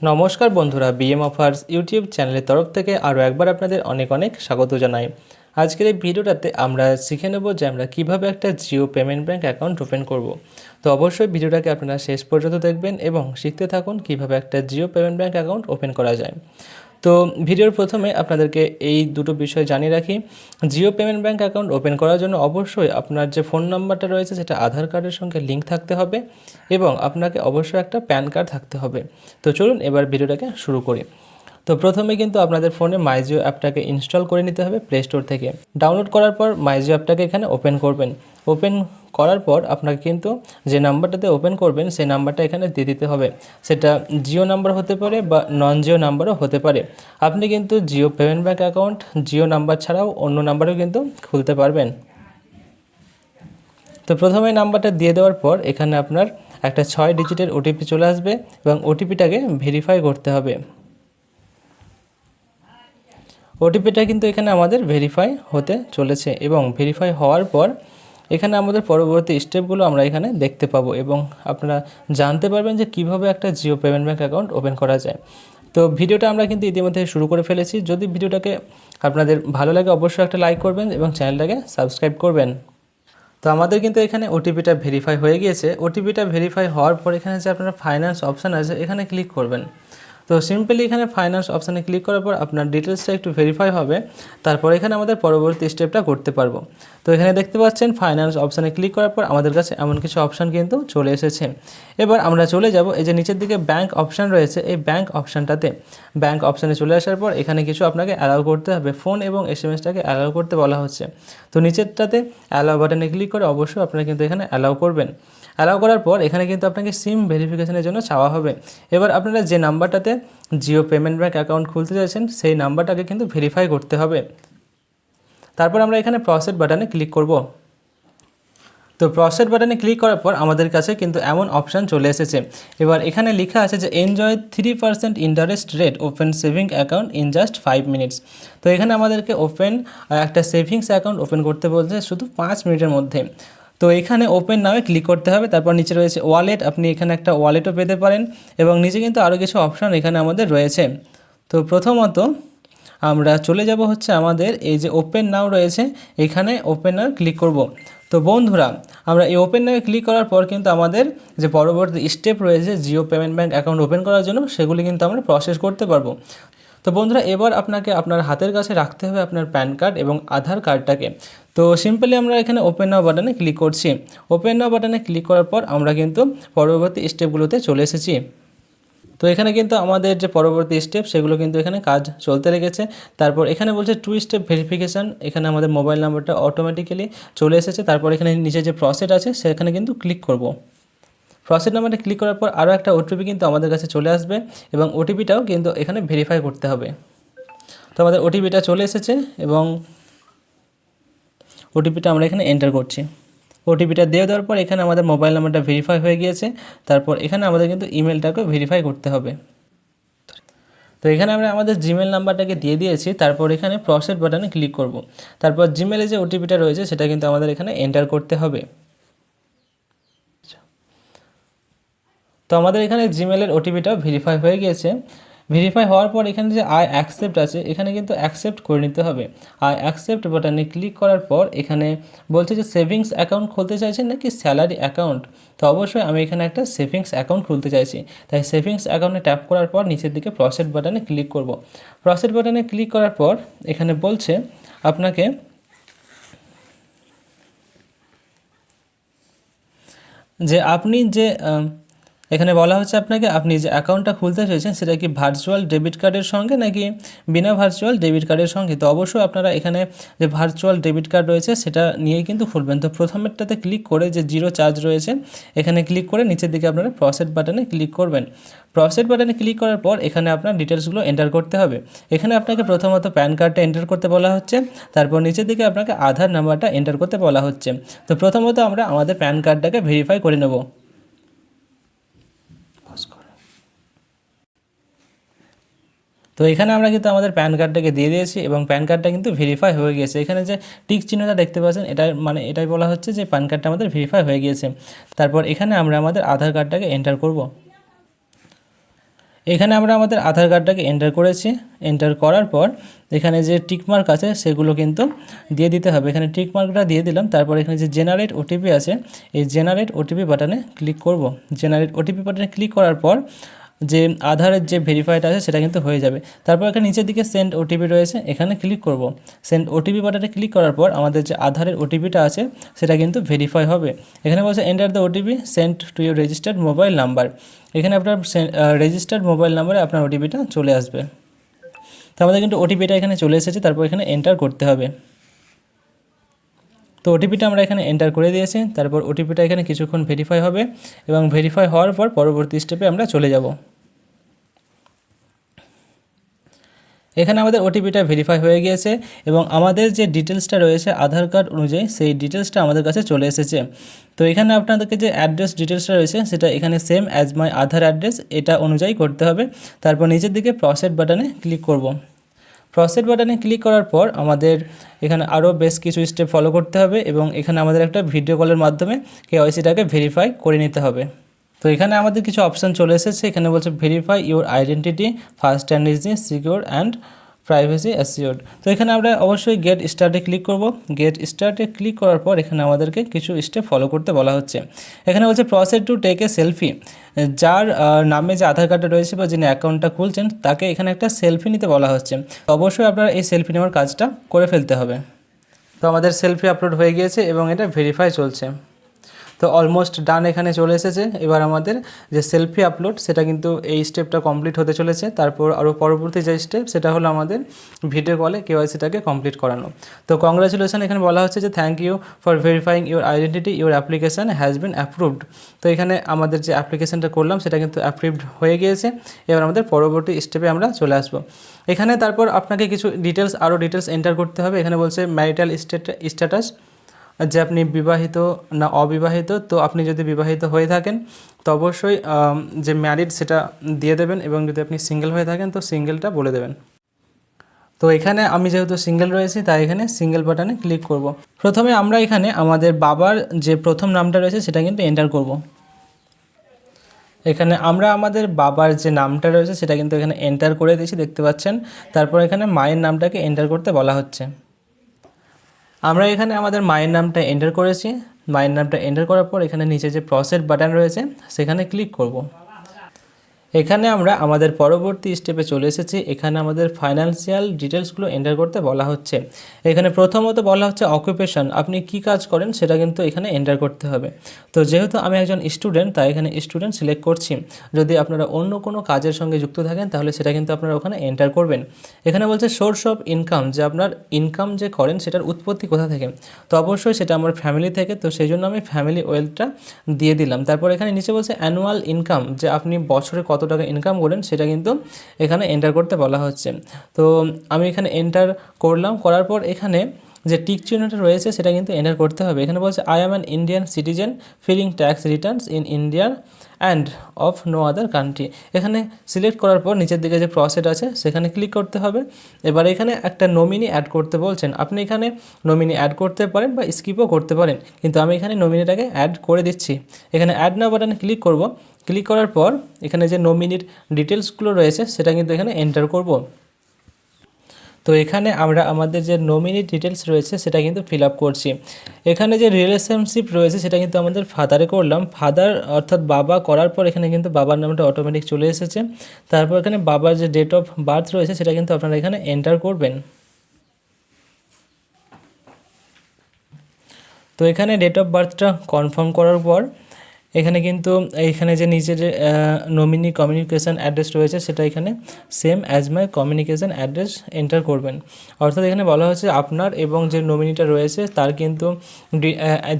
নমস্কার বন্ধুরা BM offers YouTube চ্যানেলের তরফ থেকে আরও একবার আপনাদের অনেক অনেক স্বাগত জানাই। আজকের এই ভিডিওটাতে আমরা শিখে নেব যে আমরা কীভাবে একটা Jio payment bank account open করব। তো অবশ্যই ভিডিওটাকে আপনারা শেষ পর্যন্ত দেখবেন এবং শিখতে থাকুন কীভাবে একটা Jio payment bank account open করা যায়। তো ভিডিওর প্রথমে আপনাদেরকে এই দুটো বিষয় জানিয়ে রাখি। Jio payment bank account open করার জন্য অবশ্যই আপনার যে ফোন নাম্বারটা রয়েছে, সেটা আধার কার্ডের সঙ্গে লিঙ্ক থাকতে হবে এবং আপনাকে অবশ্যই একটা প্যান কার্ড থাকতে হবে। তো চলুন এবার ভিডিওটাকে শুরু করি। তো প্রথমে কিন্তু আপনাদের ফোনে মাইজিও অ্যাপটাকে ইনস্টল করে নিতে হবে প্লে স্টোর থেকে। ডাউনলোড করার পর মাইজিও অ্যাপটাকে এখানে ওপেন করবেন। ওপেন করার পর আপনাকে কিন্তু যে নাম্বারটাতে ওপেন করবেন, সেই নাম্বারটা এখানে দিয়ে দিতে হবে। সেটা জিও নাম্বার হতে পারে বা নন জিও নাম্বারও হতে পারে। আপনি কিন্তু Jio payment bank account Jio number ছাড়াও অন্য নাম্বারেও কিন্তু খুলতে পারবেন। তো প্রথমে নাম্বারটা দিয়ে দেওয়ার পর এখানে আপনার একটা ছয় ডিজিটের ওটিপি চলে আসবে এবং ওটিপিটাকে ভেরিফাই করতে হবে। ওটিপিটা কিন্তু এখানে আমাদের ভেরিফাই হতে চলেছে এবং ভেরিফাই হওয়ার পর এখানে আমাদের পরবর্তী স্টেপগুলো আমরা এখানে দেখতে পাবো এবং আপনারা জানতে পারবেন যে কীভাবে একটা Jio payment bank account open করা যায়। তো ভিডিওটা আমরা কিন্তু ইতিমধ্যে শুরু করে ফেলেছি। যদি ভিডিওটাকে আপনাদের ভালো লাগে অবশ্যই একটা লাইক করবেন এবং চ্যানেলটাকে সাবস্ক্রাইব করবেন। তো আমাদের কিন্তু এখানে ওটিপিটা ভেরিফাই হয়ে গিয়েছে। ওটিপিটা ভেরিফাই হওয়ার পর এখানে যে আপনারা ফাইন্যান্স অপশান আছে, এখানে ক্লিক করবেন। তো সিম্পলি এখানে ফাইন্যান্স অপশানে ক্লিক করার পর আপনার ডিটেলসটা একটু ভেরিফাই হবে, তারপর এখানে আমাদের পরবর্তী স্টেপটা করতে পারব। তো এখানে দেখতে পাচ্ছেন ফাইন্যান্স অপশানে ক্লিক করার পর আমাদের কাছে এমন কিছু অপশান কিন্তু চলে এসেছে। এবার আমরা চলে যাব, এই যে নিচের দিকে ব্যাংক অপশান রয়েছে, এই ব্যাংক অপশানটাতে ব্যাংক অপশানে চলে আসার পর এখানে কিছু আপনাকে অ্যালাউ করতে হবে ফোন এবং এস এম এসটাকে অ্যালাউ করতে বলা হচ্ছে। তো নিচেরটাতে অ্যালাউ বাটনে ক্লিক করে অবশ্যই আপনারা কিন্তু এখানে অ্যালাউ করবেন। অ্যালাউ করার পর এখানে কিন্তু আপনাকে সিম ভেরিফিকেশনের জন্য চাওয়া হবে। এবার আপনারা যে নাম্বারটাতে জিও পেমেন্ট ব্যাঙ্ক অ্যাকাউন্ট খুলতে চাইছেন, সেই নাম্বারটাকে কিন্তু ভেরিফাই করতে হবে। তারপর আমরা এখানে প্রসেড বাটনে ক্লিক করব। তো প্রসেড বাটনে ক্লিক করার পর আমাদের কাছে কিন্তু এমন অপশান চলে এসেছে। এবার এখানে লেখা আছে যে enjoy three percent interest rate open saving account in just five minutes তো এখানে আমাদেরকে ওপেন একটা সেভিংস অ্যাকাউন্ট ওপেন করতে বলছে শুধু পাঁচ মিনিটের মধ্যে। তো এখানে ওপেন নামে ক্লিক করতে হবে, তারপর নিচে রয়েছে ওয়ালেট আপনি এখানে একটা ওয়ালেটও পেতে পারেন এবং নিচে কিন্তু আরও কিছু অপশান এখানে আমাদের রয়েছে। তো প্রথমত আমরা চলে যাব হচ্ছে আমাদের এই যে ওপেন নাও রয়েছে, এখানে ওপেন নাও ক্লিক করব। তো বন্ধুরা, আমরা এই ওপেন নামে ক্লিক করার পর কিন্তু আমাদের যে পরবর্তী স্টেপ রয়েছে Jio payment bank account open করার জন্য, সেগুলি কিন্তু আমরা প্রসেস করতে পারব। তো বন্ধুরা, এবার আপনাকে আপনার হাতের কাছে রাখতে হবে আপনার প্যান কার্ড এবং আধার কার্ডটাকে। তো সিম্পলি আমরা এখানে ওপেন নাও বাটনে ক্লিক করছি। ওপেন নাও বাটনে ক্লিক করার পর আমরা কিন্তু পরবর্তী স্টেপগুলোতে চলে এসেছি। তো এখানে কিন্তু আমাদের যে পরবর্তী স্টেপ, সেগুলো কিন্তু এখানে কাজ চলতে লেগেছে। তারপর এখানে বলছে টু স্টেপ ভেরিফিকেশান এখানে আমাদের মোবাইল নাম্বারটা অটোমেটিক্যালি চলে এসেছে। তারপর এখানে নিচে যে প্রসেস আছে, সেখানে কিন্তু ক্লিক করব। প্রসেস নাম্বারটা ক্লিক করার পর আরও একটা ওটিপি কিন্তু আমাদের কাছে চলে আসবে এবং ওটিপিটাও কিন্তু এখানে ভেরিফাই করতে হবে। তো আমাদের ওটিপিটা চলে এসেছে এবং ওটিপিটা আমরা এখানে এন্টার করছি। ওটিপিটা দিয়ে দেওয়ার পর এখানে আমাদের মোবাইল নাম্বারটা ভেরিফাই হয়ে গিয়েছে। তারপর এখানে আমাদের কিন্তু ইমেলটাকে ভেরিফাই করতে হবে। তো এখানে আমরা আমাদের জিমেল নাম্বারটাকে দিয়ে দিয়েছি। তারপর এখানে প্রসেস বাটনে ক্লিক করব। তারপর জিমেলে যে ওটিপিটা রয়েছে সেটা কিন্তু আমাদের এখানে এন্টার করতে হবে। তো আমাদের এখানে জিমেলের ওটিপিটাও ভেরিফাই হয়ে গিয়েছে। ভেরিফাই হওয়ার পর এখানে যে আই অ্যাকসেপ্ট আছে, এখানে কিন্তু অ্যাকসেপ্ট করে নিতে হবে। আই অ্যাকসেপ্ট বাটনে ক্লিক করার পর এখানে বলছে যে সেভিংস অ্যাকাউন্ট খুলতে চাইছেন নাকি স্যালারি অ্যাকাউন্ট তো অবশ্যই আমি এখানে একটা সেভিংস অ্যাকাউন্ট খুলতে চাইছি। তাই সেভিংস অ্যাকাউন্টে ট্যাপ করার পর নিচের দিকে প্রসেট বাটনে ক্লিক করব। প্রসেট বাটনে ক্লিক করার পর এখানে বলছে আপনাকে যে আপনি যে এখানে বলা হচ্ছে আপনাকে, আপনি যে অ্যাকাউন্টটা খুলতে চাইছেন সেটা কি ভার্চুয়াল ডেবিট কার্ডের সঙ্গে নাকি বিনা ভার্চুয়াল ডেবিট কার্ডের সঙ্গে? তো অবশ্যই আপনারা এখানে যে ভার্চুয়াল ডেবিট কার্ড রয়েছে সেটা নিয়েই কিন্তু খুলবেন। তো প্রথমেরটাতে ক্লিক করে যে জিরো চার্জ রয়েছে, এখানে ক্লিক করে নিচের দিকে আপনারা প্রসেট বাটনে ক্লিক করবেন। প্রসেট বাটনে ক্লিক করার পর এখানে আপনার ডিটেলসগুলো এন্টার করতে হবে। এখানে আপনাকে প্রথমত প্যান কার্ডটা এন্টার করতে বলা হচ্ছে, তারপর নিচের দিকে আপনাকে আধার নাম্বারটা এন্টার করতে বলা হচ্ছে। তো প্রথমত আমরা আমাদের প্যান কার্ডটাকে ভেরিফাই করে নেব। তো এখানে আমরা কিন্তু আমাদের প্যান কার্ডটাকে দিয়ে দিয়েছি এবং প্যান কার্ডটা কিন্তু ভেরিফাই হয়ে গিয়েছে। এখানে যে টিক চিহ্নটা দেখতে পাচ্ছেন, এটা মানে এটাই বলা হচ্ছে যে প্যান কার্ডটা আমাদের ভেরিফাই হয়ে গিয়েছে। তারপর এখানে আমরা আমাদের আধার কার্ডটাকে এন্টার করব। এখানে আমরা আমাদের আধার কার্ডটাকে এন্টার করেছি। এন্টার করার পর এখানে যে টিকমার্ক আছে, সেগুলো কিন্তু দিয়ে দিতে হবে। এখানে টিকমার্কটা দিয়ে দিলাম। তারপর এখানে যে জেনারেট ওটিপি আছে, এই জেনারেট ওটিপি বাটনে ক্লিক করব। জেনারেট ওটিপি বাটনে ক্লিক করার পর যে আধারের যে ভেরিফাইড আছে সেটা কিন্তু হয়ে যাবে। তারপর এখানে নিচের দিকে সেন্ড ওটিপি রয়েছে, এখানে ক্লিক করব। সেন্ড ওটিপি বাটনে ক্লিক করার পর আমাদের যে আধারের ওটিপিটা আছে, সেটা কিন্তু ভেরিফাই হবে। এখানে বলছে enter the OTP send to your registered mobile number এখানে আপনার রেজিস্টার্ড মোবাইল নাম্বারে আপনার ওটিপিটা চলে আসবে। তো আমাদের কিন্তু ওটিপিটা এখানে চলে এসেছে, তারপর এখানে এন্টার করতে হবে। তো ওটিপিটা আমরা এখানে এন্টার করে দিয়েছি, তারপর ওটিপিটা এখানে কিছুক্ষণ ভেরিফাই হবে এবং ভেরিফাই হওয়ার পর পরবর্তী স্টেপে আমরা চলে যাব। এখানে আমাদের ওটিপিটা ভেরিফাই হয়ে গিয়েছে এবং আমাদের যে ডিটেলসটা রয়েছে আধার কার্ড অনুযায়ী সেই ডিটেলসটা আমাদের কাছে চলে এসেছে। তো এখানে আপনাদেরকে যে অ্যাড্রেস ডিটেলসটা রয়েছে সেটা এখানে same as my Aadhaar address এটা অনুযায়ী করতে হবে। তারপর নিচের দিকে প্রসেড বাটনে ক্লিক করব। প্রসেড বাটনে ক্লিক করার পর আমাদের এখানে আরও বেশ কিছু স্টেপ ফলো করতে হবে এবং এখানে আমাদের একটা ভিডিও কলের মাধ্যমে কেওয়াইসিটাকে ভেরিফাই করে নিতে হবে। তো এখানে আমাদের কিছু অপশান চলে এসেছে। এখানে বলছে verify your identity first and is secure and privacy assured তো এখানে আমরা অবশ্যই গেট স্টার্টে ক্লিক করব। গেট স্টার্টে ক্লিক করার পর এখানে আমাদেরকে কিছু স্টেপ ফলো করতে বলা হচ্ছে। এখানে বলছে process to take a selfie যার নামে যে আধার কার্ডটা রয়েছে বা যিনি অ্যাকাউন্টটা খুলছেন, তাকে এখানে একটা সেলফি নিতে বলা হচ্ছে। তো অবশ্যই আপনার এই সেলফি নেওয়ার কাজটা করে ফেলতে হবে। তো আমাদের সেলফি আপলোড হয়ে গিয়েছে এবং এটা ভেরিফাই চলছে। তো অলমোস্ট ডান এখানে চলে এসেছে। এবার আমাদের যে সেলফি আপলোড সেটা কিন্তু এই স্টেপটা কমপ্লিট হতে চলেছে। তারপর আরও পরবর্তী যে স্টেপ সেটা হলো আমাদের ভিডিও কলে কেওয়াইসিটাকে কমপ্লিট করানো। তো কংগ্রাচুলেশন এখানে বলা হচ্ছে যে thank you for verifying your identity your application has been approved তো এখানে আমাদের যে অ্যাপ্লিকেশানটা করলাম, সেটা কিন্তু অ্যাপ্রুভড হয়ে গিয়েছে। এবার আমাদের পরবর্তী স্টেপে আমরা চলে আসব। এখানে তারপর আপনাকে কিছু ডিটেলস আরও ডিটেলস এন্টার করতে হবে। এখানে বলছে ম্যারিটাল স্ট্যাটাস যে আপনি বিবাহিত না অবিবাহিত, তো আপনি যদি বিবাহিত হয়ে থাকেন, তো অবশ্যই যে ম্যারিড সেটা দিয়ে দেবেন এবং যদি আপনি সিঙ্গেল হয়ে থাকেন, তো সিঙ্গেলটা বলে দেবেন তো এখানে আমি যেহেতু সিঙ্গেল রয়েছি, তাই এখানে সিঙ্গেল বাটনে ক্লিক করব। প্রথমে আমরা এখানে আমাদের বাবার যে প্রথম নামটা রয়েছে, সেটা কিন্তু এন্টার করব। এখানে আমরা আমাদের বাবার যে নামটা রয়েছে, সেটা কিন্তু এখানে এন্টার করে দিয়েছি, দেখতে পাচ্ছেন তারপর এখানে মায়ের নামটাকে এন্টার করতে বলা হচ্ছে আমরা এখানে আমাদের মায়ের নামটা এন্টার করেছি মায়ের নামটা এন্টার করার পর এখানে নিচে যে প্রসেস বাটন রয়েছে, সেখানে ক্লিক করব। এখানে আমরা আমাদের পরবর্তী স্টেপে চলে এসেছি। এখানে আমাদের ফাইন্যান্সিয়াল ডিটেলসগুলো এন্টার করতে বলা হচ্ছে। এখানে প্রথমত বলা হচ্ছে অকুপেশন আপনি কি কাজ করেন সেটা কিন্তু এখানে এন্টার করতে হবে। তো যেহেতু আমি একজন স্টুডেন্ট তাই এখানে স্টুডেন্ট সিলেক্ট করছি। যদি আপনারা অন্য কোনো কাজের সঙ্গে যুক্ত থাকেন, তাহলে সেটা কিন্তু আপনারা ওখানে এন্টার করবেন। এখানে বলছে সোর্স অফ ইনকাম যে আপনার ইনকাম যে করেন সেটার উৎপত্তি কোথা থেকে? তো অবশ্যই সেটা আমার ফ্যামিলি থেকে। তো সেই জন্য আমি ফ্যামিলি ওয়েলথটা দিয়ে দিলাম। তারপর এখানে নিচে বলছে অ্যানুয়াল ইনকাম যে আপনি বছরে কত টাকা ইনকাম করেন সেটা কিন্তু এখানে এন্টার করতে বলা হচ্ছে। তো আমি এখানে এন্টার করলাম, করার পর এখানে যে টিক চিহ্নটা রয়েছে সেটা কিন্তু এন্টার করতে হবে। এখানে বলছে I am an Indian citizen filing tax returns in Indian and of no other country এখানে সিলেক্ট করার পর নিচের দিকে যে প্রসেস আছে, সেখানে ক্লিক করতে হবে। এবার এখানে একটা নমিনি অ্যাড করতে বলছেন। আপনি এখানে নমিনি অ্যাড করতে পারেন বা স্কিপও করতে পারেন, কিন্তু আমি এখানে নমিনিটাকে অ্যাড করে দিচ্ছি। এখানে অ্যাড নাও বাটনে ক্লিক করব। ক্লিক করার পর এখানে যে নমিনির ডিটেলসগুলো রয়েছে, সেটা কিন্তু এখানে এন্টার করব। তো এখানে আমরা আমাদের যে নমিনি ডিটেলস রয়েছে, সেটা কিন্তু ফিল আপ করছি। এখানে যে রিলেশনশিপ রয়েছে, সেটা কিন্তু আমাদের ফাদারে করলাম। ফাদার অর্থাৎ বাবা করার পর এখানে কিন্তু বাবার নামটা অটোমেটিক চলে এসেছে। তারপর এখানে বাবার যে ডেট অফ বার্থ রয়েছে, সেটা কিন্তু আপনারা এখানে এন্টার করবেন। তো এখানে ডেট অফ বার্থটা কনফার্ম করার পর এখানে কিন্তু এখানে যে নিচে যে নমিনি কমিউনিকেশান অ্যাড্রেস রয়েছে, সেটা এখানে same as my communication address enter করবেন। অর্থাৎ এখানে বলা হচ্ছে আপনার এবং যে নমিনিটা রয়েছে, তার কিন্তু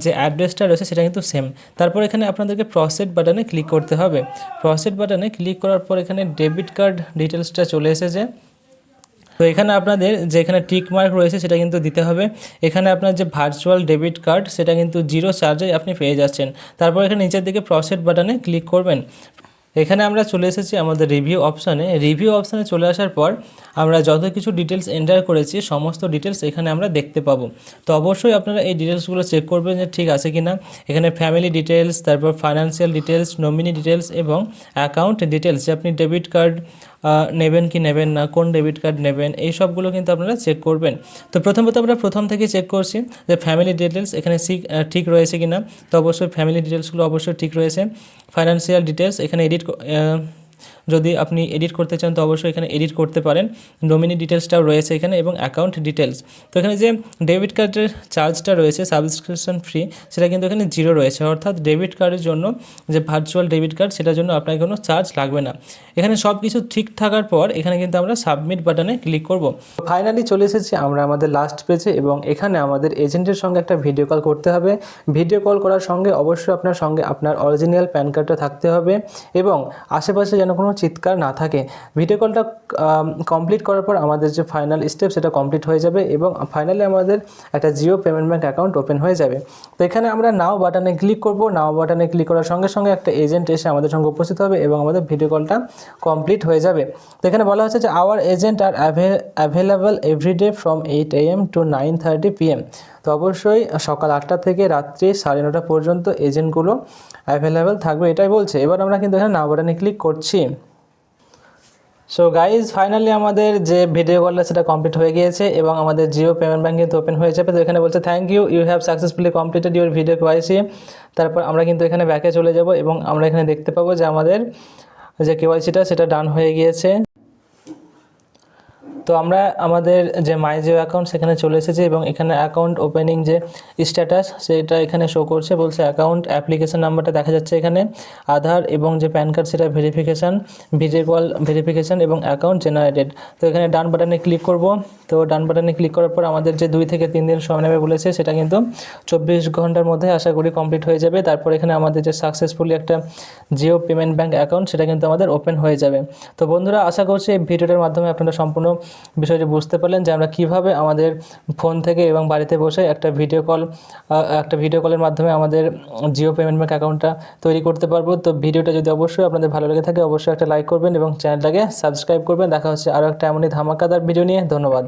যে অ্যাড্রেসটা রয়েছে, সেটা কিন্তু সেম তারপর এখানে আপনাদেরকে প্রসেড বাটনে ক্লিক করতে হবে। প্রসেড বাটনে ক্লিক করার পর এখানে ডেবিট কার্ড ডিটেলসটা চলে এসেছে। তো এখানে আপনাদের যে এখানে টিক মার্ক রয়েছে সেটা কিন্তু দিতে হবে। এখানে আপনার যে ভার্চুয়াল ডেবিট কার্ড সেটা কিন্তু জিরো চার্জে আপনি পেয়ে যাচ্ছেন। তারপর এখানে নিচের দিকে প্রসেট বাটনে ক্লিক করবেন। এখানে আমরা চলে এসেছি আমাদের রিভিউ অপশানে রিভিউ অপশানে চলে আসার পর আমরা যত কিছু ডিটেলস এন্টার করেছি, সমস্ত ডিটেলস এখানে আমরা দেখতে পাবো। তো অবশ্যই আপনারা এই ডিটেলসগুলো চেক করবেন যে ঠিক আছে কি না এখানে ফ্যামিলি ডিটেলস তারপর ফাইন্যান্সিয়াল ডিটেলস নমিনি ডিটেলস এবং অ্যাকাউন্ট ডিটেলস যে আপনি ডেবিট কার্ড নেবেন কি নেবেন না, কোন ডেবিট কার্ড নেবেন, এই সবগুলো কিন্তু আপনারা চেক করবেন। তো প্রথমত আমরা প্রথম থেকে চেক করছি যে ফ্যামিলি ডিটেলস এখানে ঠিক রয়েছে কি না তো অবশ্যই ফ্যামিলি ডিটেলসগুলো অবশ্যই ঠিক রয়েছে। ফাইন্যান্সিয়াল ডিটেলস এখানে এডিট যদি আপনি এডিট করতে চান, তো অবশ্যই এখানে এডিট করতে পারেন। নমিনি ডিটেলসটাও রয়েছে এখানে এবং অ্যাকাউন্ট ডিটেলস তো এখানে যে ডেবিট কার্ডের চার্জটা রয়েছে সাবস্ক্রিপশন ফ্রি সেটা কিন্তু এখানে জিরো রয়েছে। অর্থাৎ ডেবিট কার্ডের জন্য যে ভার্চুয়াল ডেবিট কার্ড সেটার জন্য আপনাকে কোনো চার্জ লাগবে না। এখানে সব কিছু ঠিক থাকার পর এখানে কিন্তু আমরা সাবমিট বাটনে ক্লিক করব। ফাইনালি চলে এসেছি আমরা আমাদের লাস্ট পেজে এবং এখানে আমাদের এজেন্টের সঙ্গে একটা ভিডিও কল করতে হবে। ভিডিও কল করার সঙ্গে অবশ্যই আপনার সঙ্গে আপনার অরিজিনাল প্যান কার্ডটা থাকতে হবে এবং আশেপাশে যেন কোনো চিৎকার না থাকে। ভিডিও কলটা কমপ্লিট করার পর আমাদের যে ফাইনাল স্টেপ সেটা কমপ্লিট হয়ে যাবে এবং ফাইনালি আমাদের একটা Jio payment bank account open হয়ে যাবে। তো এখানে আমরা নাও বাটনে ক্লিক করব। নাও বাটনে ক্লিক করার সঙ্গে সঙ্গে একটা এজেন্ট এসে আমাদের সঙ্গে উপস্থিত হবে এবং আমাদের ভিডিও কলটা কমপ্লিট হয়ে যাবে। তো এখানে বলা হচ্ছে যে our agent are available everyday from eight A M to nine thirty PM তো অবশ্যই সকাল আটটা থেকে রাত্রি সাড়ে নটা পর্যন্ত এজেন্টগুলো অ্যাভেলেবেল থাকবে, এটাই বলছে। এবার আমরা কিন্তু এখানে নাও বাটনে ক্লিক করছি। সো গাইজ ফাইনালি আমাদের যে ভিডিও কলটা সেটা কমপ্লিট হয়ে গিয়েছে এবং আমাদের জিও পেমেন্ট ব্যাঙ্ক কিন্তু ওপেন হয়ে যাবে। তো এখানে বলছে thank you you have successfully completed your video KYC তারপর আমরা কিন্তু এখানে ব্যাকে চলে যাব এবং আমরা এখানে দেখতে পাবো যে আমাদের যে কেওয়াইসিটা সেটা ডান হয়ে গিয়েছে। তো আমরা আমাদের যে মাই জিও অ্যাকাউন্ট সেখানে চলে এসেছি এবং এখানে অ্যাকাউন্ট ওপেনিং যে স্ট্যাটাস সেটা এখানে শো করছে, বলছে অ্যাকাউন্ট অ্যাপ্লিকেশন নাম্বারটা দেখা যাচ্ছে এখানে, আধার এবং যে প্যান কার্ড সেটা ভেরিফিকেশান ভিডিও কল ভেরিফিকেশান এবং অ্যাকাউন্ট জেনারেটেড তো এখানে ডান বাটনে ক্লিক করব। তো ডান বাটনে ক্লিক করার পর আমাদের যে দুই থেকে তিন দিন সময় নেবে বলেছে, সেটা কিন্তু চব্বিশ ঘণ্টার মধ্যে আশা করি কমপ্লিট হয়ে যাবে। তারপর এখানে আমাদের যে সাকসেসফুলি একটা জিও পেমেন্ট ব্যাঙ্ক অ্যাকাউন্ট সেটা কিন্তু আমাদের ওপেন হয়ে যাবে। তো বন্ধুরা, আশা করছি এই ভিডিওটার মাধ্যমে আপনারা সম্পূর্ণ বিষয়টি বুঝতে পারলেন যে আমরা কীভাবে আমাদের ফোন থেকে এবং বাড়িতে বসে একটা ভিডিও কল একটা ভিডিও কলের মাধ্যমে আমাদের জিও পেমেন্ট ব্যাঙ্ক অ্যাকাউন্টটা তৈরি করতে পারব। তো ভিডিওটা যদি অবশ্যই আপনাদের ভালো লেগে থাকে, অবশ্যই একটা লাইক করবেন এবং চ্যানেলটাকে সাবস্ক্রাইব করবেন। দেখা হচ্ছে আরও একটা এমনই ধামাকাদার ভিডিও নিয়ে। ধন্যবাদ।